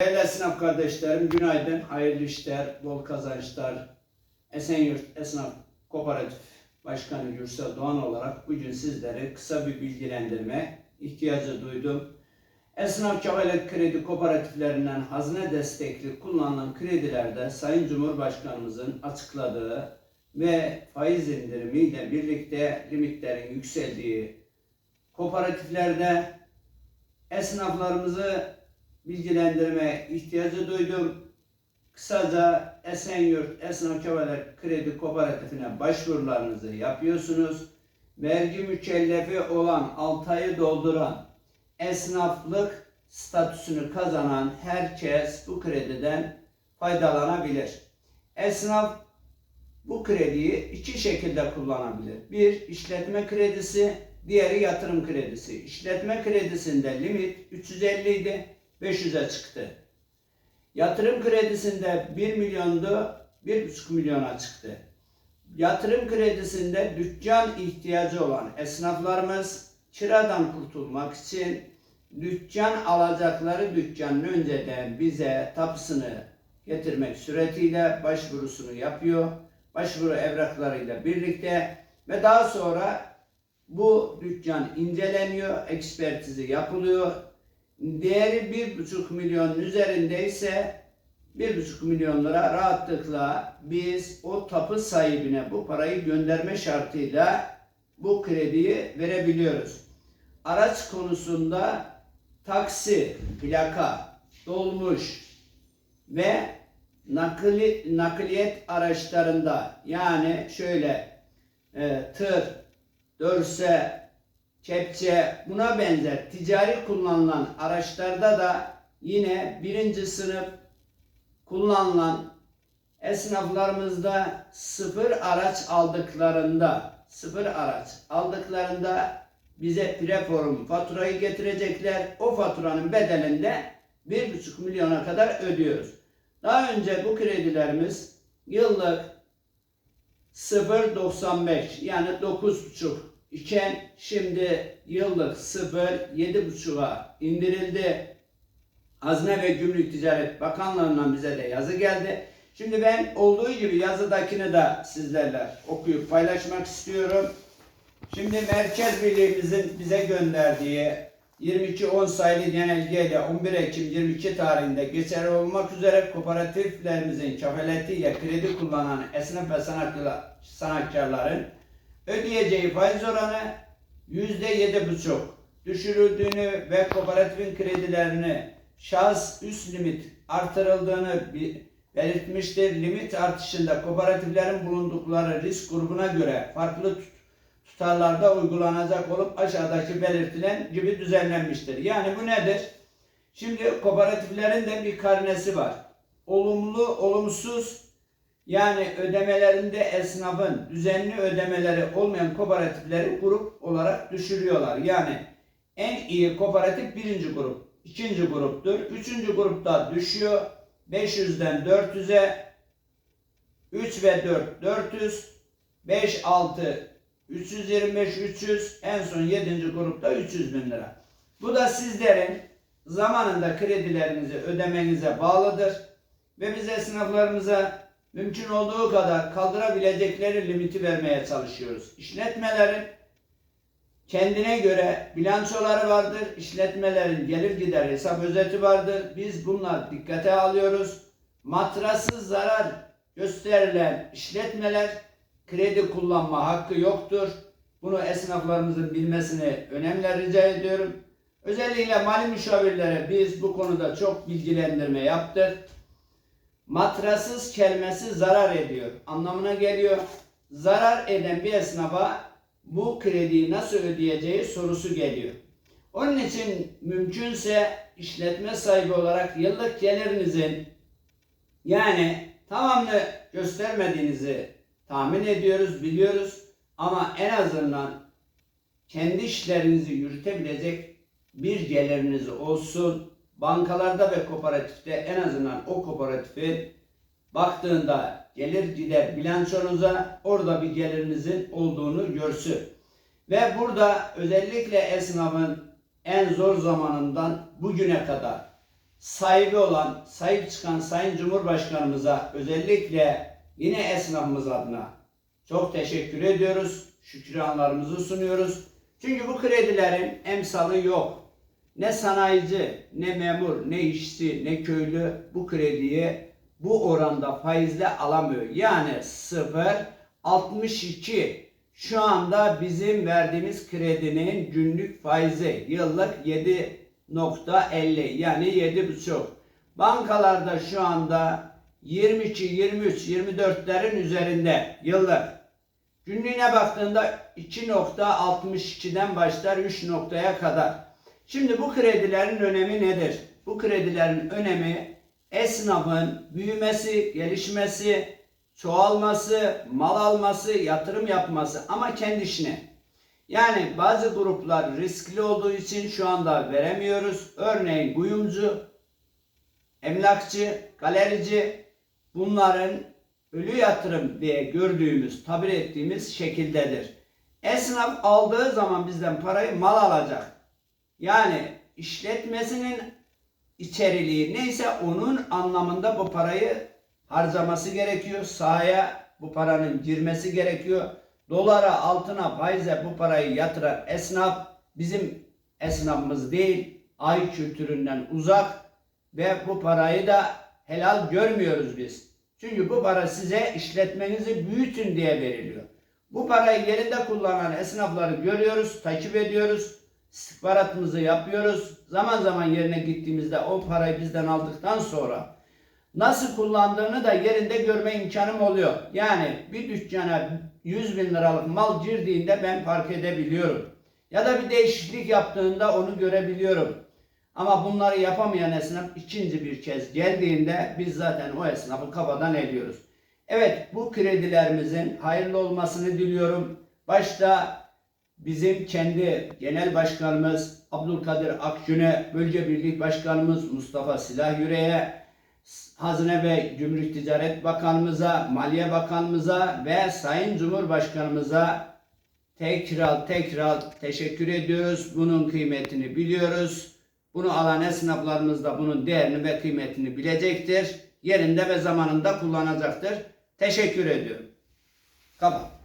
Değerli esnaf kardeşlerim, günaydın, hayırlı işler, bol kazançlar. Esenyurt Esnaf Kooperatif Başkanı Gürsel Doğan olarak bugün sizlere kısa bir bilgilendirme ihtiyacı duydum. Esnaf Çabalet Kredi Kooperatiflerinden hazine destekli kullanılan kredilerde Sayın Cumhurbaşkanımızın açıkladığı ve faiz indirimiyle birlikte limitlerin yükseldiği kooperatiflerde esnaflarımızı bilgilendirme ihtiyacı duydum. Kısaca Esenyurt Esnaf Çabalar Kredi Kooperatifine başvurularınızı yapıyorsunuz. Vergi mükellefi olan 6 ayı dolduran esnaflık statüsünü kazanan herkes bu krediden faydalanabilir. Esnaf bu krediyi iki şekilde kullanabilir. Bir, işletme kredisi, diğeri yatırım kredisi. İşletme kredisinde limit 350 idi, 500'e çıktı. Yatırım kredisinde 1 milyondu, 1,5 milyona çıktı. Yatırım kredisinde dükkan ihtiyacı olan esnaflarımız kiradan kurtulmak için dükkan alacakları dükkanın önceden bize tapısını getirmek suretiyle başvurusunu yapıyor. Başvuru evraklarıyla birlikte ve daha sonra bu dükkan inceleniyor, ekspertizi yapılıyor. Değeri bir buçuk milyonun üzerindeyse bir buçuk milyon lira rahatlıkla biz o tapu sahibine bu parayı gönderme şartıyla bu krediyi verebiliyoruz. Araç konusunda taksi, plaka, dolmuş ve nakli, nakliyet araçlarında yani şöyle e, tır, dörse, kepçe buna benzer ticari kullanılan araçlarda da yine birinci sınıf kullanılan esnaflarımızda sıfır araç aldıklarında sıfır araç aldıklarında bize preforum faturayı getirecekler. O faturanın bedelinde bir buçuk milyona kadar ödüyoruz. Daha önce bu kredilerimiz yıllık 0.95 yani 9.5 iken şimdi yıllık 0 7.5'a indirildi. Hazine ve Gümrük Ticaret Bakanlığı'ndan bize de yazı geldi. Şimdi ben olduğu gibi yazıdakini de sizlerle okuyup paylaşmak istiyorum. Şimdi Merkez Birliğimizin bize gönderdiği 22-10 sayılı genelgeyle 11 Ekim 22 tarihinde geçerli olmak üzere kooperatiflerimizin kefaletiyle kredi kullanan esnaf ve sanatçılar, sanatkarların ödeyeceği faiz oranı %7,5 düşürüldüğünü ve kooperatifin kredilerini şahıs üst limit artırıldığını belirtmiştir. Limit artışında kooperatiflerin bulundukları risk grubuna göre farklı tut- tutarlarda uygulanacak olup aşağıdaki belirtilen gibi düzenlenmiştir. Yani bu nedir? Şimdi kooperatiflerin de bir karnesi var. Olumlu, olumsuz yani ödemelerinde esnafın düzenli ödemeleri olmayan kooperatifleri grup olarak düşürüyorlar. Yani en iyi kooperatif birinci grup, ikinci gruptur. Üçüncü grupta düşüyor. 500'den 400'e 3 ve 4 400 5 6 325 300 en son 7. grupta 300 bin lira. Bu da sizlerin zamanında kredilerinizi ödemenize bağlıdır. Ve biz esnaflarımıza mümkün olduğu kadar kaldırabilecekleri limiti vermeye çalışıyoruz. İşletmelerin kendine göre bilançoları vardır. İşletmelerin gelir gider hesap özeti vardır. Biz bunlar dikkate alıyoruz. Matrasız zarar gösterilen işletmeler kredi kullanma hakkı yoktur. Bunu esnaflarımızın bilmesini önemli rica ediyorum. Özellikle mali müşavirlere biz bu konuda çok bilgilendirme yaptık. Matrasız kelimesi zarar ediyor anlamına geliyor. Zarar eden bir esnafa bu krediyi nasıl ödeyeceği sorusu geliyor. Onun için mümkünse işletme sahibi olarak yıllık gelirinizin yani tamamını göstermediğinizi tahmin ediyoruz, biliyoruz ama en azından kendi işlerinizi yürütebilecek bir geliriniz olsun. Bankalarda ve kooperatifte en azından o kooperatifin baktığında gelir gider bilançonuza orada bir gelirinizin olduğunu görsün. Ve burada özellikle esnafın en zor zamanından bugüne kadar sahibi olan, sahip çıkan Sayın Cumhurbaşkanımıza özellikle yine esnafımız adına çok teşekkür ediyoruz. Şükranlarımızı sunuyoruz. Çünkü bu kredilerin emsalı yok. Ne sanayici, ne memur, ne işçi, ne köylü bu krediyi bu oranda faizle alamıyor. Yani 0 62 şu anda bizim verdiğimiz kredinin günlük faizi yıllık 7.50 yani 7.5. Bankalarda şu anda 22, 23, 24'lerin üzerinde yıllık. Günlüğüne baktığında 2.62'den başlar 3 noktaya kadar. Şimdi bu kredilerin önemi nedir? Bu kredilerin önemi esnafın büyümesi, gelişmesi, çoğalması, mal alması, yatırım yapması ama kendi işine. Yani bazı gruplar riskli olduğu için şu anda veremiyoruz. Örneğin kuyumcu, emlakçı, galerici bunların ölü yatırım diye gördüğümüz, tabir ettiğimiz şekildedir. Esnaf aldığı zaman bizden parayı mal alacak. Yani işletmesinin içeriliği neyse onun anlamında bu parayı harcaması gerekiyor. Sahaya bu paranın girmesi gerekiyor. Dolara, altına, faize bu parayı yatıran esnaf bizim esnafımız değil. Ay kültüründen uzak ve bu parayı da helal görmüyoruz biz. Çünkü bu para size işletmenizi büyütün diye veriliyor. Bu parayı yerinde kullanan esnafları görüyoruz, takip ediyoruz. İstihbaratımızı yapıyoruz. Zaman zaman yerine gittiğimizde o parayı bizden aldıktan sonra nasıl kullandığını da yerinde görme imkanım oluyor. Yani bir dükkana 100 bin liralık mal girdiğinde ben fark edebiliyorum. Ya da bir değişiklik yaptığında onu görebiliyorum. Ama bunları yapamayan esnaf ikinci bir kez geldiğinde biz zaten o esnafı kafadan ediyoruz. Evet bu kredilerimizin hayırlı olmasını diliyorum. Başta bizim kendi genel başkanımız Abdülkadir Akgün'e, bölge birlik başkanımız Mustafa Silah Yüreğe, Hazine ve Gümrük Ticaret Bakanımıza, Maliye Bakanımıza ve Sayın Cumhurbaşkanımıza tekrar tekrar teşekkür ediyoruz. Bunun kıymetini biliyoruz. Bunu alan esnaflarımız da bunun değerini ve kıymetini bilecektir. Yerinde ve zamanında kullanacaktır. Teşekkür ediyorum. Kapat.